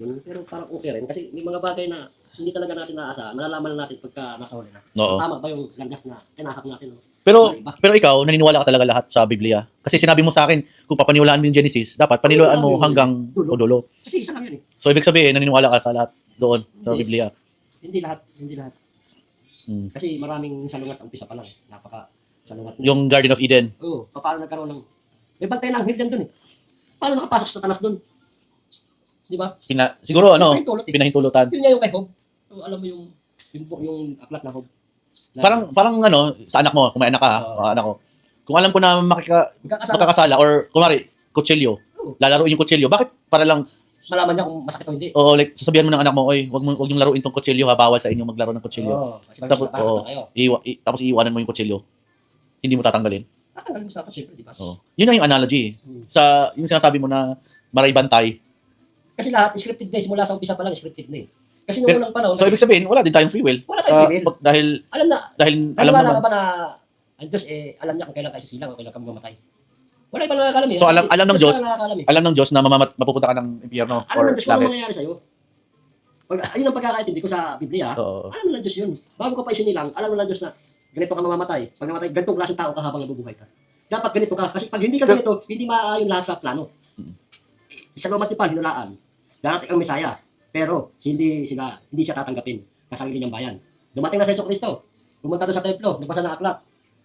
yun. Pero parang okay rin. Kasi may mga bagay na hindi talaga natin naasa. Malalaman natin pagka nasa huli na. Oo. Tama ba yung landas na tinahak natin? No? Pero Mali ba? pero ikaw, naniniwala ka talaga lahat sa Biblia. Kasi sinabi mo sa akin, kung papaniwalaan mo yung Genesis, dapat paniwalaan mo hanggang dulo. dulo. Kasi isa lang yun eh. So ibig sabihin, naniniwala ka sa lahat doon sa Hindi. Biblia. Hindi lahat. Hindi lahat. Hmm. Kasi maraming salungat sa umpisa pa lang. Napaka salungat. na. Yung Garden of Eden. Oo. paano nagkaroon ng... May bantay ng hildan dun eh. Paano nakapasok sa tanas dun? Di ba? Pina, siguro ano, Pinahintulot eh. pinahintulutan. Yun nga yung kay Hob. Alam mo yung yung, yung aklat na Hob. Na- Parang parang ano, sa anak mo, kung may anak ka, Oo. ah, anak ko. Kung alam ko na makika, magkakasama. makakasala or kumari, kutsilyo, Oo. lalaroin yung kutsilyo, bakit para lang, Malaman niya kung masakit o hindi. o like, sasabihan mo ng anak mo, oy, wag mo wag yung laruin tong kutsilyo ha, bawal sa inyo maglaro ng kutsilyo. Oo. Kasi Tapos, oo. kayo. Iiwa, i- tapos iiwanan mo yung kutsilyo. Hindi mo tatanggalin. Tatanggalin mo sa syempre, di ba? Oo. Yun na yung analogy. eh. Hmm. Sa yung sinasabi mo na maray bantay. Kasi lahat scripted na eh. Simula sa umpisa pa lang scripted na eh. Kasi nung unang panahon, So ibig sabihin, wala din tayong free will. Wala tayong Ah, free will. pag- dahil alam na, dahil alam naman. ba na ang Diyos eh, alam niya kung kailan kayo sisilang o kailan ka mamatay? Wala ibang nakakalam eh. So, alam- alam ng Diyos. Wala eh. Alam ng Diyos na mamamat, mapupunta ka ng impyerno Alam or ng Diyos kung ano mangyayari sa'yo. Pag, ayun ang pagkakaintindi ko sa Biblia. Oo. Alam ng Diyos yun. Bago ka pa isinilang, alam ng Diyos na ganito ka mamamatay. Pag namatay, ganitong klaseng tao ka habang nabubuhay ka. Dapat ganito ka. Kasi pag hindi ka ganito, hindi maaayon lahat sa plano. Sa lumang tipan, hinulaan. Darating ang Misaya. Pero hindi sila hindi siya tatanggapin sa sarili niyang bayan. Dumating na sa Yeso Kristo. Pumunta doon sa templo, nagbasa ng aklat.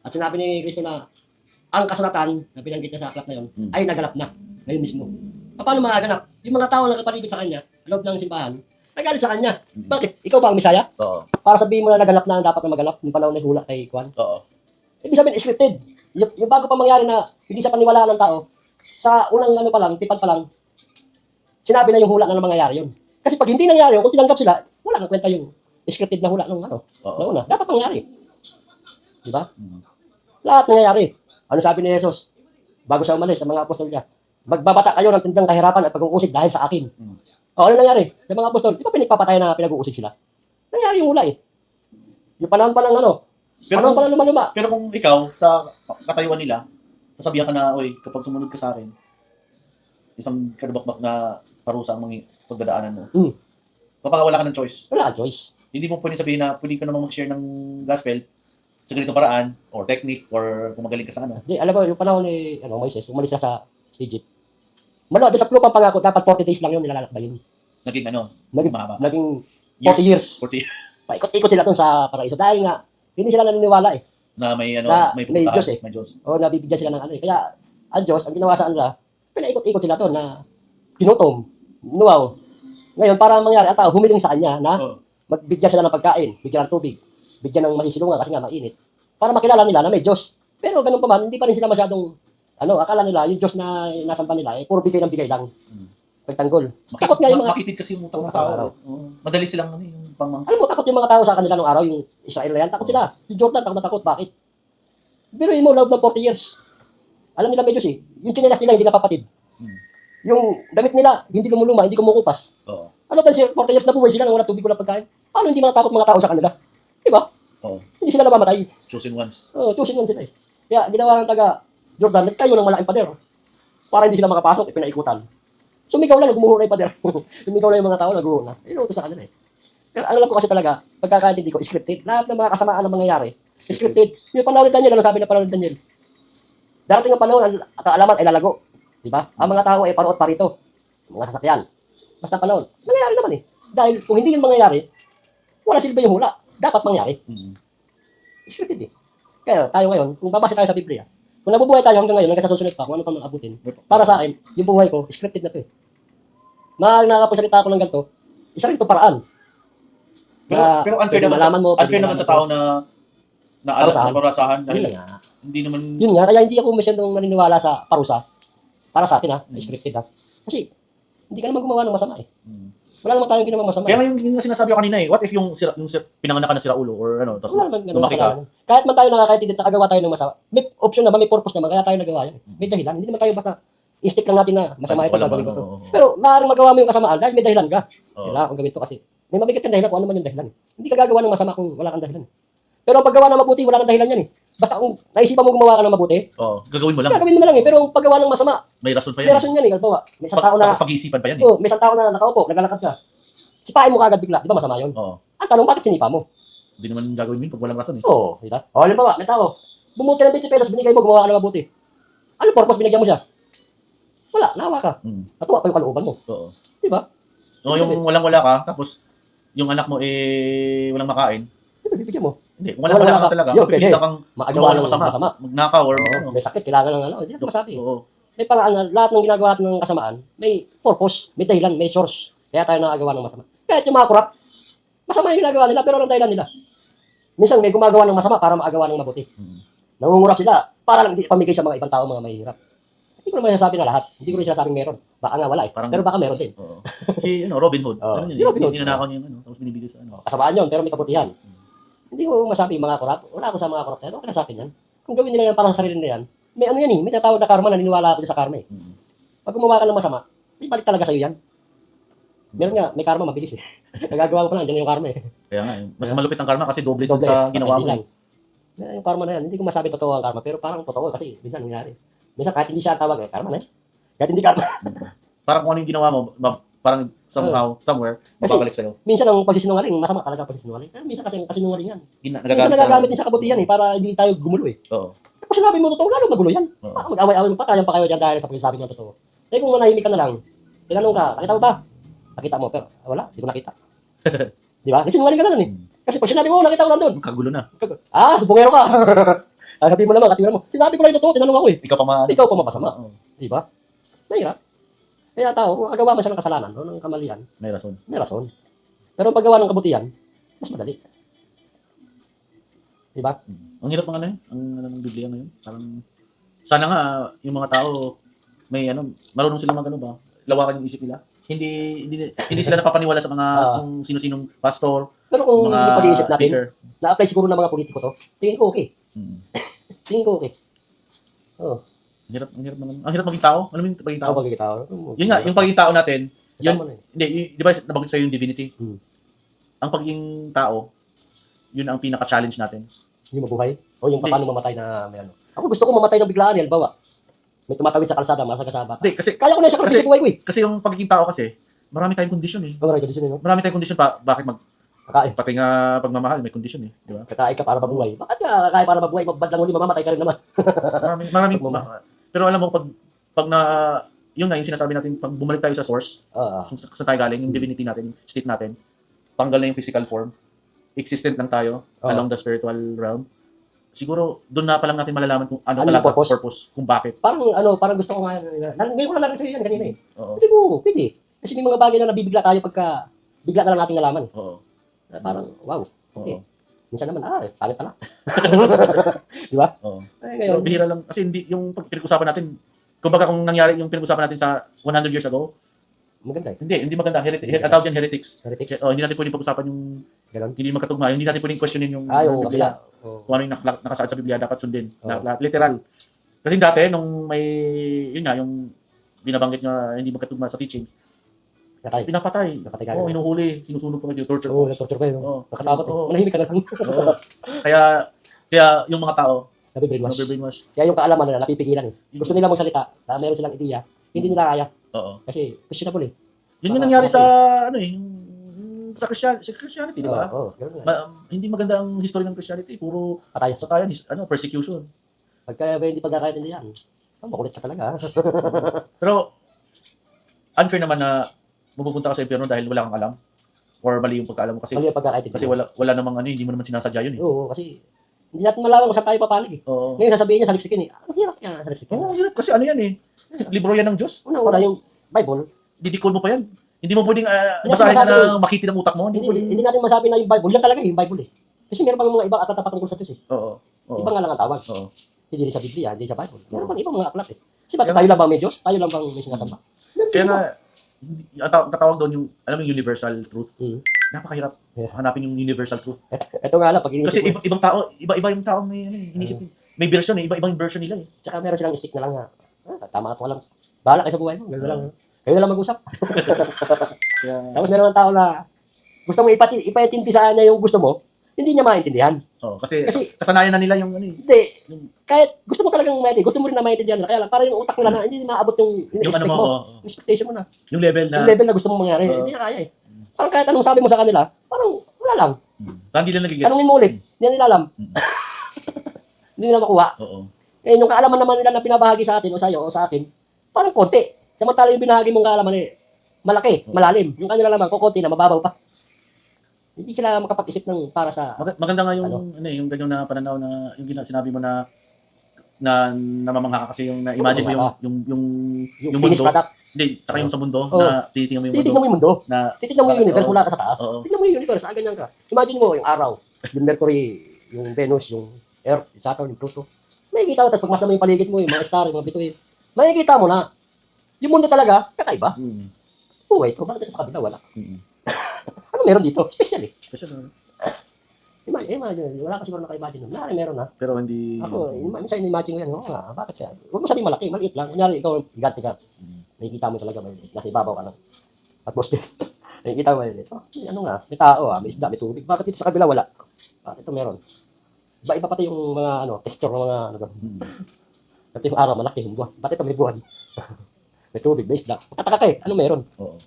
At sinabi ni Kristo na ang kasulatan na binanggit niya sa aklat na yon Hmm. ay naganap na ngayon mismo. Paano magaganap? Yung mga tao na nakapaligid sa kanya, loob ng simbahan, nagalit sa kanya. Bakit? Ikaw ba ang Misaya? Oo. Para sabihin mo na naganap na ang dapat na maganap yung panahon ng hula kay Kwan. Oo. Ibig sabihin, scripted. Yung, yung bago pa mangyari na hindi sa paniwalaan ng tao, sa unang ano pa lang, tipad pa lang, sinabi na yung hula na mangyayari yun. Kasi pag hindi nangyari yun, kung tinanggap sila, wala nang kwenta yung scripted na hula nung ano, Oo. na una. Dapat mangyari. Di ba? Mm. Lahat nangyayari. Ano sabi ni Jesus? Bago siya umalis sa mga apostol niya, magbabata kayo ng tindang kahirapan at pag-uusig dahil sa akin. Mm. O, ano nangyari? Sa mga apostol, di ba pinagpapatay na pinag-uusig sila? Nangyari yung hula eh. Yung panahon pa lang ano, Pero panahon kung, pa lang luma-luma. pero kung ikaw, sa katayuan nila, sasabihan ka na, oy, kapag sumunod ka sa akin, isang kadabakbak na parusa ang mga pagdadaanan mo. Mm. Kapag wala ka ng choice, Wala kang choice. hindi mo pwede sabihin na pwede ka namang mag-share ng gospel sa ganitong paraan, or technique, or kung magaling ka sa ano. Di, alam mo, yung panahon ni ano, Moises, umalis na sa Egypt. Malo, doon sa lupang pangako, dapat 40 days lang yun nilalakbayin. Naging ano, Naging, mahaba. naging 40 years. 40 Paikot-ikot sila doon sa paraiso. Dahil nga, hindi sila naniniwala eh. na may ano, Na may may Diyos eh. May Diyos. O nabibigyan sila ng ano eh. Kaya, ang Diyos, ang ginawa sa kanila, pinaikot-ikot sila doon na pinutom, nuwaw. Ngayon, para mangyari, ang tao humiling sa kanya na Oh. magbigyan sila ng pagkain, bigyan ng tubig, bigyan ng masisilungan kasi nga mainit. Para makilala nila na may Diyos. Pero ganun pa man, hindi pa rin sila masyadong, ano, akala nila, yung Diyos na nasampan nila, eh, puro bigay ng bigay lang. Mm. Pagtanggol. Makit, Takot nga yung mga, makitid kasi yung mga tao. araw. Madali silang ano, yung pangmang. alam mo, takot yung mga tao sa kanila nung araw, yung Israel na yan, takot sila. Yung Jordan, takot na takot. Bakit? Pero mo, loob ng 40 years. Alam nila may Diyos eh. Yung chinelas nila, hindi napapatid. Mm. Yung damit nila, hindi lumuluma, hindi kumukupas. Oo. Ano ba, 40 years na buhay sila nang wala tubig, wala pagkain. Paano hindi mga takot mga tao sa kanila? Di ba? Oo. Hindi sila namamatay. Chosen ones. Oo, oh, tusin man sila eh. Kaya ginawa ng taga Jordan, nagtayo ng malaking pader. Para hindi sila makapasok, eh, pinaikutan. Sumigaw lang, gumuho na yung pader. Sumigaw na yung mga tao, naguho na. Inuto sa kanila eh. Pero ang alam ko kasi talaga, pagkakaintindi ko, scripted. Lahat ng mga kasamaan na mangyayari, scripted. Yung ni Daniel, ano sabi na ni Daniel? Darating ang panahon, ang kaalaman ay lalago. Di ba? Ang mga tao ay paruot parito. Mga sasakyan. Basta panahon. Nangyayari naman eh. Dahil kung hindi yun mangyayari, wala silbi yung hula. Dapat mangyari Mm. scripted eh. Kaya tayo ngayon, kung babasa tayo sa Biblia, kung nabubuhay tayo hanggang ngayon, hanggang sa susunod pa, kung ano pa mang abutin, para sa akin, yung buhay ko, scripted na to eh. Na nakakapagsalita ako ng ganito, isa rin ito paraan. Pero, Na pero unfair naman, malaman mo, unfair naman sa tao na na Parusahan. na parasahan dahil. Hindi naman Yun nga, kaya hindi ako masyadong naniniwala sa parusa. Para sa akin ha, na scripted ha. Kasi, hindi ka naman gumawa ng masama eh. Mm. Wala naman tayong ginawa masama. Kaya eh. yung, yung sinasabi ko kanina eh, what if yung sira, yung sira, pinanganak ka na sira ulo or ano, tapos lumaki ka. Kahit man tayo nakakaintindi at nakagawa tayo ng masama, may option naman, may purpose naman, kaya tayo nagawa yan. May dahilan. Hindi naman tayo basta instinct lang natin na masama ito, gagawin ko oo. Pero maaaring magawa mo yung kasamaan dahil may dahilan ka. Oo. Kailangan kong gawin to kasi may mabigat kang dahilan kung ano man yung dahilan. Hindi ka gagawa ng masama kung wala kang dahilan. Pero ang paggawa ng mabuti, wala nang dahilan yan eh. Basta kung naisipan mo gumawa ka ng mabuti, Oo, gagawin mo lang. gagawin mo na lang eh. Pero ang paggawa ng masama, May rason pa may yan. rason yan eh. Halimbawa, may isang Pag, tao na, tapos pag-iisipan pa yan eh. oh, may isang tao na nakaupo, naglalakad ka. Sipain mo kagad bigla, di ba masama yun? Oo. Ang tanong, bakit sinipa mo? Hindi naman gagawin yun pag walang rason eh. Oo, oh, di ba? O, halimbawa, may tao, bumuti ng 20 pesos, binigay mo, gumawa ka ng mabuti. Ano purpose binigyan mo siya? Wala, nawa ka. Mm. Natuwa pa yung kalooban mo. Oo. Di ba? O yung walang-wala ka, tapos yung anak mo eh walang makain. Di ba, bibigyan mo? Hindi, kung walang-wala Walang-wala ka talaga. Yun, pwede. kang Maagawa ng masama. masama. Magnakaw or Oo, ano. may sakit, kailangan ng ano. Hindi natin masabi. Oo. May paraan na lahat ng ginagawa natin ng kasamaan, may purpose, may dahilan, may source. Kaya tayo nakagawa ng masama. Kahit yung mga kurap, masama yung ginagawa nila, pero ang dahilan nila. Minsan may gumagawa ng masama para maagawa ng mabuti. Mm. Nangungurap sila para lang hindi pamigay sa mga ibang tao, mga mahihirap. Hindi ko naman sinasabi na lahat. Hindi ko rin sinasabing meron. Baka nga wala eh. Parang- pero baka meron din. Oo. Si ano, Robin Hood. Oo, Ano yun, Robin. Hood. Ninanakaw niya yung ano, tapos binibigay sa ano. Kasamaan yun, pero may kabutihan. Hindi ko masabi yung mga kurap. Wala ako sa mga kurap. Pero okay na sa akin yan. Kung gawin nila yan para sa sarili nila yan, may ano yan eh. May tatawag na karma, naniniwala ako din sa karma eh. Mm. Pag gumawa ka ng masama, may balik talaga sa'yo yan. Meron nga, may karma mabilis eh. Nagagawa ko pa lang, dyan yung karma eh. Kaya nga, eh, mas malupit ang karma kasi doble, doble Doble, sa ginawa mo. hindi lang. Yung karma na yan, hindi ko masabi totoo ang karma, pero parang totoo kasi minsan nangyari. Minsan kahit hindi siya tawag eh, karma na eh. Kahit hindi karma. Parang kung ano yung ginawa mo, parang somehow, somewhere, mababalik sa'yo. minsan ang pagsisinungaling, masama talaga ang pagsisinungaling. Pero minsan kasi ang kasinungaling yan. Gina- Minsan Nagagamit nagagamit din sa kabutihan eh, para hindi tayo gumulo eh. Oo. Kapag sinabi mo totoo, lalo magulo yan. Oo. Baka mag-away-away mo pa, kaya pa kayo dyan dahil sa pagsasabi ng totoo. Eh kung manahimik ka na lang, tinanong ka, nakita mo ba? Nakita mo, pero ah, wala, hindi ko nakita. Di ba? Kasi sinungaling ka na nun eh. Kasi pag sinabi mo, nakita ko nandun. Kagulo na. Ah, subongero ka. ah, sabihin mo naman, katiwan mo. Sinabi ko lang yung totoo, tinanong ako eh. Ikaw pa ma... Ikaw pa mapasama. Oo. Di ba? Mahirap. Kaya tao, kung agawa man siya ng kasalanan o ng kamalian, May rason. may rason. Pero ang paggawa ng kabutihan, mas madali. Di ba? Ang hirap ng ano ang ano ng Biblia ngayon. Parang, sana nga, yung mga tao, may ano, marunong sila mag ano ba, lawakan yung isip nila. Hindi, hindi, hindi sila napapaniwala sa mga Ah. kung sino-sinong pastor, Pero kung mga yung pag-iisip natin, speaker. na-apply siguro ng mga politiko to, tingin ko okay. Hmm. Tingin ko okay. Oo. Ang hirap, ang hirap naman. Ang hirap maging tao. Mo yung pagiging Tao tao? pagiging tao. Yun nga, yung pagiging tao natin, yun, Kasama na eh. hindi, y- di ba nabanggit sa'yo yung divinity? Hmm. Ang pagiging tao, yun ang pinaka-challenge natin. Yung mabuhay. O yung Hindi. paano mamatay na may ano. Ako gusto ko mamatay ng biglaan, yan, bawa. May tumatawid sa kalsada, masaga sa bata. Hindi, kasi, Kaya ko na siya Kasi- kasi buhay ko eh. kasi yung pagiging tao kasi, marami tayong kondisyon eh. Ang maraming kondisyon no? Marami tayong kondisyon pa, bakit mag, Kakain. pati nga pagmamahal, may kondisyon eh. Di ba? Kakain ka para mabuhay. Bakit ka kakain para mabuhay? Mabadlang huli, mamamatay ka rin naman. Maraming, maraming, Pagmamahal. Pero alam mo, pag, pag na, yun nga, yung sinasabi natin, pag bumalik tayo sa source, kung sa, saan tayo galing, yung divinity natin, yung state natin, tanggal na yung physical form, existent lang tayo Oo. along the spiritual realm. Siguro, doon na pa lang natin malalaman kung ano, Ano talaga purpose? purpose, kung bakit. parang ano, parang gusto ko nga, ngayon ko lang narin sa'yo yan kanina eh. Oo. Pwede mo, pwede. Kasi may mga bagay na nabibigla tayo pagka bigla na lang natin nalaman. Eh. Oo. Na Parang, wow. Oo. Minsan naman, ah, pangit pala. Di ba? Oo. Ay, Pero ngayon, bihira lang, kasi hindi, yung pinag-usapan natin, kumbaga kung nangyari yung pinag-usapan natin sa 100 years ago, maganda eh. hindi, hindi maganda. Heretic, her, tawag dyan heretics. Heretics. Oh, hindi natin pwedeng pag-usapan yung Ganon. hindi magkatugma, hindi natin pwedeng questionin yung, Ah, yung Biblia. Oh. Kung ano yung nakla- nakasaad sa Biblia, dapat sundin. Lahat, lahat, literal. Kasi dati, nung may, yun nga, yung binabanggit nga hindi magkatugma sa teachings, Nakatay. pinapatay. Nakatay ka. Oo, hinuhuli, sinusunog pa kayo, torture. Oo, na-torture kayo. Oo. Nakatakot eh. Oo. Manahimik ka lang. Oo. kaya, kaya yung mga tao, Nabibrainwash. nabibrainwash. Kaya yung kaalaman nila, napipigilan eh. Gusto nila magsalita, na meron silang ideya, hindi nila kaya. Oo. Kasi questionable eh. Yun yung nangyari sa, ano eh, yung- sa Christian, sa Christianity, di ba? Oo, oo. Ma- hindi maganda ang history ng Christianity, puro Patay. satayan, his- ano, persecution. Pagka ba hindi pagkakaintindihan, oh, makulit ka talaga. Pero, unfair naman na mapupunta ka sa impyerno dahil wala kang alam or mali yung pagkaalam mo kasi Mali ang pagkakaintindihan. kasi wala wala namang ano, hindi mo naman sinasadya yun eh. Oo, kasi hindi natin malaman kung saan tayo papanig eh. Oo. Ngayon sasabihin niya sa liksikin eh, ang hirap yan sa liksikin. Oo, hirap kasi ano yan eh. Libro yan ng Diyos. Una-una yung Bible, Didikod mo pa yan. Hindi mo pwedeng uh, basahin na ng makiti ng utak mo. Hindi, hindi, pwedeng. hindi natin masabi na yung Bible, yan talaga eh, yung Bible eh. Kasi meron pang mga ibang aklat na patungkol sa Diyos eh. Oo. Oo. Iba nga lang ang tawag. Oo. Hindi rin sa Biblia, hindi sa Bible. Meron pang ibang mga aklat eh. Kasi bakit tayo lang ba may Diyos? Tayo lang bang may sinasamba? Kaya nga, hindi, ang taw- katawag doon yung, alam mo yung universal truth. Hmm. Napakahirap Yeah. hanapin yung universal truth. Ito nga lang, pag iniisip Kasi mo, iba, ibang tao, iba-iba yung tao may, ano, inisip, may version eh, iba-ibang version nila eh. tsaka meron silang stick na lang na, ah, tama ka lang. Bahala kayo sa buhay mo, gano'n lang. Kayo na lang mag-usap. Kaya, Tapos meron ng tao na gusto mo ipati, ipatinti sa kanya yung gusto mo, hindi niya maintindihan. Oo, kasi, Kasi- kasanayan na nila yung ano eh. Hindi. Kahit gusto mo talagang maintindihan, gusto mo rin na maintindihan nila. Kaya lang, para yung utak nila na hindi maabot yung, Yung ano expect mo, mo. Yung expectation mo na. yung level na, Yung level na gusto mong mangyari. Oo. Hindi na kaya eh. Parang kahit anong sabi mo sa kanila, parang wala lang. Hmm. parang hindi nila nagigets. Tanungin mo ulit. Hindi na nila alam. hindi nila makuha. Oo. Eh, yung kaalaman naman nila na pinabahagi sa atin o sa'yo o sa akin, parang konti. Samantala yung binahagi mong kaalaman eh, malaki, malalim. Yung kanila naman, kukunti na, mababaw pa. Hindi sila makapag-isip ng para sa... Mag- maganda nga yung Ano? ano, eh, yung ganyan na pananaw na yung gina- sinabi mo na na namamangha ka kasi yung na-imagine mo yung Oo, yung yung Yung, yung finished mundo. product. Hindi, tsaka yung sa mundo Oo. na tinitingnan mo yung mundo. Titignan mo yung mundo. Na Titignan mo yung universe Oo. mula ka sa taas. Oo. Mo yung universe, ah, ganyan ka. Imagine mo yung araw, yung Mercury, yung Venus, yung Earth, yung Saturn, yung Pluto. Makikita mo, tapos pagmasdan mo yung paligid mo, yung mga star, yung mga bituin. Makikita mo na, yung mundo talaga, kakaiba. mm, Buhay ito, bakit sa kabila wala? mm, meron dito? Special eh. special. ano. Imagine, imagine, wala ka siguro naka-imagine nun. Nari meron ha. Pero hindi Ako, minsan imagine ko yan, oo nga, bakit siya? Huwag mo sabihin malaki, maliit lang. Kunyari, ikaw, gigante ka. Nakikita mo talaga maliit. Nasa ibabaw ka ng atmosphere. Nakikita mo maliit. Oh, ano nga, may tao ah, may isda, may tubig. Bakit dito sa kabila wala? Bakit ito meron? Iba-iba pati yung mga ano, texture ng mga ano. Mm. Pati yung araw, malaki yung buwan. Bakit ito may buwan? may tubig, may isda. Tataka ka eh, ano meron? Oo.